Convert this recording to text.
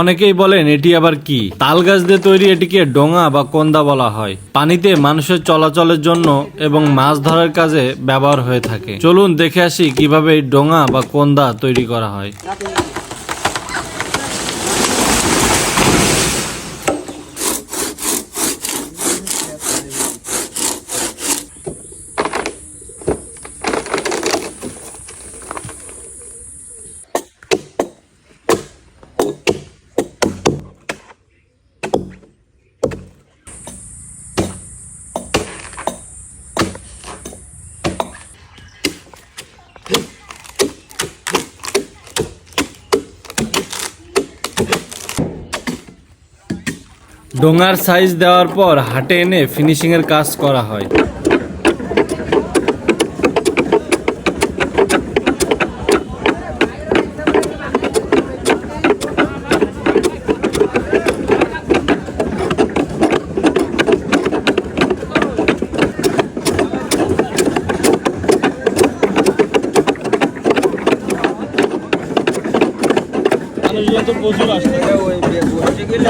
অনেকেই বলেন এটি আবার কি? তাল গাছ দিয়ে তৈরি এটিকে ডোঙা বা কন্দা বলা হয়। পানিতে মানুষের চলাচলের জন্য এবং মাছ ধরার কাজে ব্যবহার হয়ে থাকে। চলুন দেখে আসি কীভাবে এই ডোঙা বা কন্দা তৈরি করা হয়। ডোঙার সাইজ দেওয়ার পর হাটে এনে ফিনিশিংয়ের কাজ করা হয়। তো প্রচুর আসছে। ওই গেলে